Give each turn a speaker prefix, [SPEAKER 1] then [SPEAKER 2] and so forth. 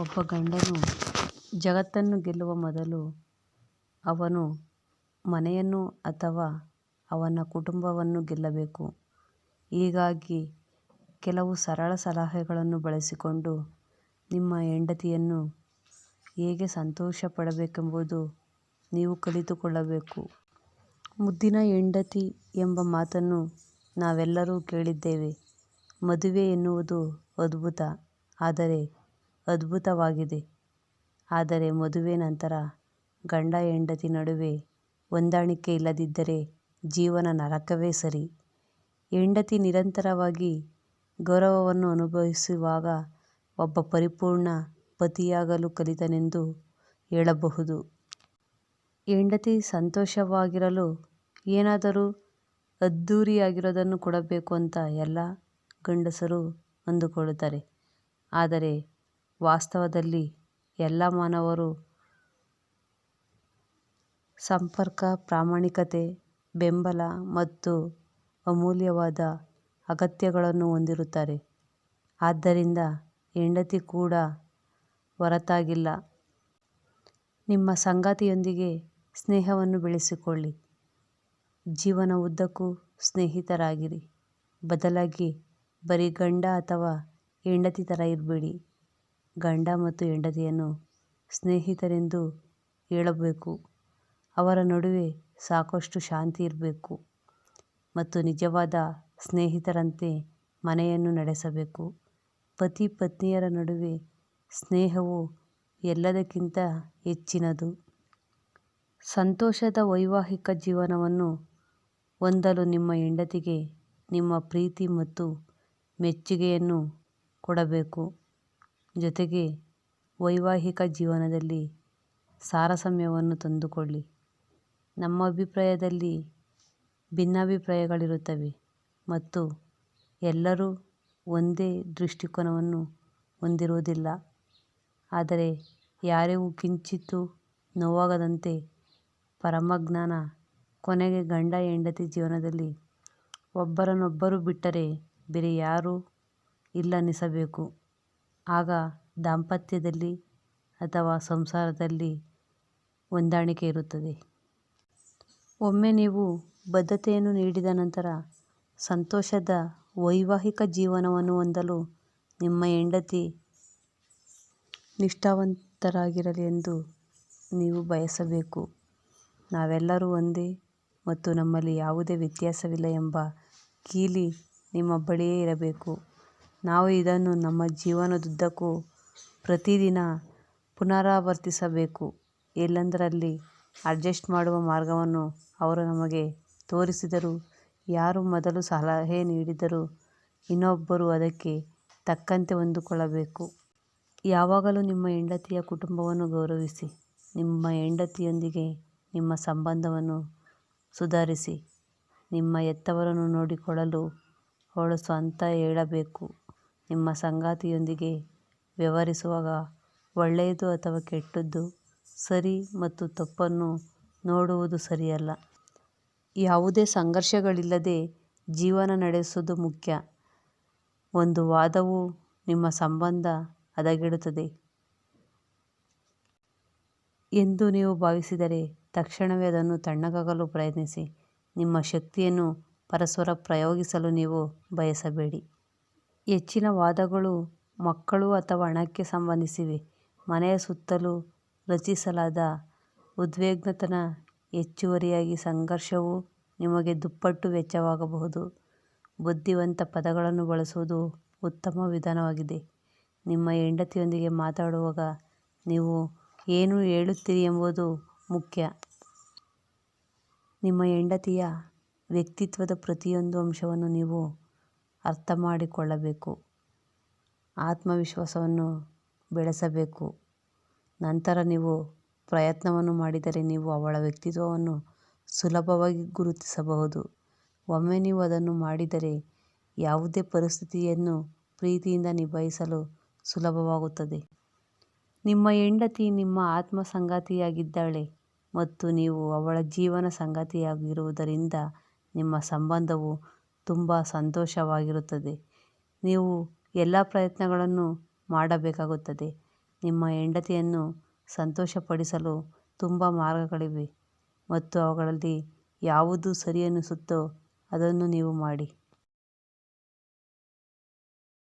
[SPEAKER 1] ಒಬ್ಬ ಗಂಡನು ಜಗತ್ತನ್ನು ಗೆಲ್ಲುವ ಮೊದಲು ಅವನು ಮನೆಯನ್ನು ಅಥವಾ ಅವನ ಕುಟುಂಬವನ್ನು ಗೆಲ್ಲಬೇಕು. ಹೀಗಾಗಿ ಕೆಲವು ಸರಳ ಸಲಹೆಗಳನ್ನು ಬಳಸಿಕೊಂಡು ನಿಮ್ಮ ಹೆಂಡತಿಯನ್ನು ಹೇಗೆ ಸಂತೋಷಪಡಬೇಕೆಂಬುದನ್ನು ನೀವು ಕಲಿತುಕೊಳ್ಳಬೇಕು. ಮುದ್ದಿನ ಹೆಂಡತಿ ಎಂಬ ಮಾತನ್ನು ನಾವೆಲ್ಲರೂ ಕೇಳಿದ್ದೇವೆ. ಮದುವೆ ಎನ್ನುವುದು ಅದ್ಭುತ ಆದರೆ ಅದ್ಭುತವಾಗಿದೆ. ಆದರೆ ಮದುವೆ ನಂತರ ಗಂಡ ಹೆಂಡತಿ ನಡುವೆ ಹೊಂದಾಣಿಕೆ ಇಲ್ಲದಿದ್ದರೆ ಜೀವನ ನರಕವೇ ಸರಿ. ಹೆಂಡತಿ ನಿರಂತರವಾಗಿ ಗೌರವವನ್ನು ಅನುಭವಿಸುವಾಗ ಒಬ್ಬ ಪರಿಪೂರ್ಣ ಪತಿಯಾಗಲು ಕಲಿತನೆಂದು ಹೇಳಬಹುದು. ಹೆಂಡತಿ ಸಂತೋಷವಾಗಿರಲು ಏನಾದರೂ ಅದ್ಧೂರಿಯಾಗಿರೋದನ್ನು ಕೊಡಬೇಕು ಅಂತ ಎಲ್ಲ ಗಂಡಸರು ಅಂದುಕೊಳ್ಳುತ್ತಾರೆ. ಆದರೆ ವಾಸ್ತವದಲ್ಲಿ ಎಲ್ಲ ಮಾನವರು ಸಂಪರ್ಕ, ಪ್ರಾಮಾಣಿಕತೆ, ಬೆಂಬಲ ಮತ್ತು ಅಮೂಲ್ಯವಾದ ಅಗತ್ಯಗಳನ್ನು ಹೊಂದಿರುತ್ತಾರೆ. ಆದ್ದರಿಂದ ಹೆಂಡತಿ ಕೂಡ ಹೊರತಾಗಿಲ್ಲ. ನಿಮ್ಮ ಸಂಗಾತಿಯೊಂದಿಗೆ ಸ್ನೇಹವನ್ನು ಬೆಳೆಸಿಕೊಳ್ಳಿ. ಜೀವನ ಉದ್ದಕ್ಕೂ ಸ್ನೇಹಿತರಾಗಿರಿ. ಬದಲಾಗಿ ಬರೀ ಗಂಡ ಅಥವಾ ಹೆಂಡತಿ ಥರ ಇರಬೇಡಿ. ಗಂಡ ಮತ್ತು ಹೆಂಡತಿಯನ್ನು ಸ್ನೇಹಿತರೆಂದು ಹೇಳಬೇಕು. ಅವರ ನಡುವೆ ಸಾಕಷ್ಟು ಶಾಂತಿ ಇರಬೇಕು ಮತ್ತು ನಿಜವಾದ ಸ್ನೇಹಿತರಂತೆ ಮನೆಯನ್ನು ನಡೆಸಬೇಕು. ಪತಿ ಪತ್ನಿಯರ ನಡುವೆ ಸ್ನೇಹವು ಎಲ್ಲದಕ್ಕಿಂತ ಹೆಚ್ಚಿನದು. ಸಂತೋಷದ ವೈವಾಹಿಕ ಜೀವನವನ್ನು ಹೊಂದಲು ನಿಮ್ಮ ಹೆಂಡತಿಗೆ ನಿಮ್ಮ ಪ್ರೀತಿ ಮತ್ತು ಮೆಚ್ಚುಗೆಯನ್ನು ಕೊಡಬೇಕು. ಜೊತೆಗೆ ವೈವಾಹಿಕ ಜೀವನದಲ್ಲಿ ಸಾರಸಮ್ಯವನ್ನು ತಂದುಕೊಳ್ಳಿ. ನಮ್ಮ ಅಭಿಪ್ರಾಯದಲ್ಲಿ ಭಿನ್ನಾಭಿಪ್ರಾಯಗಳಿರುತ್ತವೆ ಮತ್ತು ಎಲ್ಲರೂ ಒಂದೇ ದೃಷ್ಟಿಕೋನವನ್ನು ಹೊಂದಿರುವುದಿಲ್ಲ. ಆದರೆ ಯಾರಿಗೂ ಕಿಂಚಿತ್ತೂ ನೋವಾಗದಂತೆ ಪರಮಜ್ಞಾನ ಕೊನೆಗೆ ಗಂಡ ಹೆಂಡತಿ ಜೀವನದಲ್ಲಿ ಒಬ್ಬರನ್ನೊಬ್ಬರು ಬಿಟ್ಟರೆ ಬೇರೆ ಯಾರೂ ಇಲ್ಲವೆನಿಸಬೇಕು. ಆಗ ದಾಂಪತ್ಯದಲ್ಲಿ ಅಥವಾ ಸಂಸಾರದಲ್ಲಿ ಹೊಂದಾಣಿಕೆ ಇರುತ್ತದೆ. ಒಮ್ಮೆ ನೀವು ಬದ್ಧತೆಯನ್ನು ನೀಡಿದ ನಂತರ ಸಂತೋಷದ ವೈವಾಹಿಕ ಜೀವನವನ್ನು ಹೊಂದಲು ನಿಮ್ಮ ಹೆಂಡತಿ ನಿಷ್ಠಾವಂತರಾಗಿರಲಿ ಎಂದು ನೀವು ಬಯಸಬೇಕು. ನಾವೆಲ್ಲರೂ ಒಂದೇ ಮತ್ತು ನಮ್ಮಲ್ಲಿ ಯಾವುದೇ ವ್ಯತ್ಯಾಸವಿಲ್ಲ ಎಂಬ ಕೀಲಿ ನಿಮ್ಮ ಬಳಿಯೇ ಇರಬೇಕು. ನಾವು ಇದನ್ನು ನಮ್ಮ ಜೀವನದುದ್ದಕ್ಕೂ ಪ್ರತಿದಿನ ಪುನರಾವರ್ತಿಸಬೇಕು. ಎಲ್ಲೆಂದರಲ್ಲಿ ಅಡ್ಜಸ್ಟ್ ಮಾಡುವ ಮಾರ್ಗವನ್ನು ಅವರು ನಮಗೆ ತೋರಿಸಿದರು. ಯಾರು ಮೊದಲು ಸಲಹೆ ನೀಡಿದರೂ ಇನ್ನೊಬ್ಬರು ಅದಕ್ಕೆ ತಕ್ಕಂತೆ ಹೊಂದಿಕೊಳ್ಳಬೇಕು. ಯಾವಾಗಲೂ ನಿಮ್ಮ ಹೆಂಡತಿಯ ಕುಟುಂಬವನ್ನು ಗೌರವಿಸಿ. ನಿಮ್ಮ ಹೆಂಡತಿಯೊಂದಿಗೆ ನಿಮ್ಮ ಸಂಬಂಧವನ್ನು ಸುಧಾರಿಸಿ. ನಿಮ್ಮ ಹೆತ್ತವರನ್ನು ನೋಡಿಕೊಳ್ಳಲು ಅವಳು ಸ್ವತಃ ಹೇಳಬೇಕು. ನಿಮ್ಮ ಸಂಗಾತಿಯೊಂದಿಗೆ ವ್ಯವಹರಿಸುವಾಗ ಒಳ್ಳೆಯದು ಅಥವಾ ಕೆಟ್ಟದ್ದು, ಸರಿ ಮತ್ತು ತಪ್ಪನ್ನು ನೋಡುವುದು ಸರಿಯಲ್ಲ. ಯಾವುದೇ ಸಂಘರ್ಷಗಳಿಲ್ಲದೆ ಜೀವನ ನಡೆಸುವುದು ಮುಖ್ಯ. ಒಂದು ವಾದವು ನಿಮ್ಮ ಸಂಬಂಧ ಹದಗೆಡುತ್ತದೆ ಎಂದು ನೀವು ಭಾವಿಸಿದರೆ ತಕ್ಷಣವೇ ಅದನ್ನು ತಣ್ಣಗಾಗಲು ಪ್ರಯತ್ನಿಸಿ. ನಿಮ್ಮ ಶಕ್ತಿಯನ್ನು ಪರಸ್ಪರ ಪ್ರಯೋಗಿಸಲು ನೀವು ಬಯಸಬೇಡಿ. ಹೆಚ್ಚಿನ ವಾದಗಳು ಮಕ್ಕಳು ಅಥವಾ ಹಣಕ್ಕೆ ಸಂಬಂಧಿಸಿವೆ. ಮನೆಯ ಸುತ್ತಲೂ ರಚಿಸಲಾದ ಉದ್ವಿಗ್ನತನ ಹೆಚ್ಚುವರಿಯಾಗಿ ಸಂಘರ್ಷವು ನಿಮಗೆ ದುಪ್ಪಟ್ಟು ವೆಚ್ಚವಾಗಬಹುದು. ಬುದ್ಧಿವಂತ ಪದಗಳನ್ನು ಬಳಸುವುದು ಉತ್ತಮ ವಿಧಾನವಾಗಿದೆ. ನಿಮ್ಮ ಹೆಂಡತಿಯೊಂದಿಗೆ ಮಾತಾಡುವಾಗ ನೀವು ಏನು ಹೇಳುತ್ತೀರಿ ಎಂಬುದು ಮುಖ್ಯ. ನಿಮ್ಮ ಹೆಂಡತಿಯ ವ್ಯಕ್ತಿತ್ವದ ಪ್ರತಿಯೊಂದು ಅಂಶವನ್ನು ನೀವು ಅರ್ಥಮಾಡಿಕೊಳ್ಳಬೇಕು. ಆತ್ಮವಿಶ್ವಾಸವನ್ನು ಬೆಳೆಸಬೇಕು. ನಂತರ ನೀವು ಪ್ರಯತ್ನವನ್ನು ಮಾಡಿದರೆ ನೀವು ಅವಳ ವ್ಯಕ್ತಿತ್ವವನ್ನು ಸುಲಭವಾಗಿ ಗುರುತಿಸಬಹುದು. ಒಮ್ಮೆ ನೀವು ಅದನ್ನು ಮಾಡಿದರೆ ಯಾವುದೇ ಪರಿಸ್ಥಿತಿಯನ್ನು ಪ್ರೀತಿಯಿಂದ ನಿಭಾಯಿಸಲು ಸುಲಭವಾಗುತ್ತದೆ. ನಿಮ್ಮ ಹೆಂಡತಿ ನಿಮ್ಮ ಆತ್ಮ ಸಂಗಾತಿಯಾಗಿದ್ದಾಳೆ ಮತ್ತು ನೀವು ಅವಳ ಜೀವನ ಸಂಗಾತಿಯಾಗಿರುವುದರಿಂದ ನಿಮ್ಮ ಸಂಬಂಧವು ತುಂಬಾ ಸಂತೋಷವಾಗಿರುತ್ತದೆ. ನೀವು ಎಲ್ಲ ಪ್ರಯತ್ನಗಳನ್ನು ಮಾಡಬೇಕಾಗುತ್ತದೆ ನಿಮ್ಮ ಹೆಂಡತಿಯನ್ನು ಸಂತೋಷಪಡಿಸಲು ತುಂಬ ಮಾರ್ಗಗಳಿವೆ ಮತ್ತು ಅವುಗಳಲ್ಲಿ ಯಾವುದು ಸರಿ ಅನ್ನಿಸುತ್ತೋ ಅದನ್ನು ನೀವು ಮಾಡಿ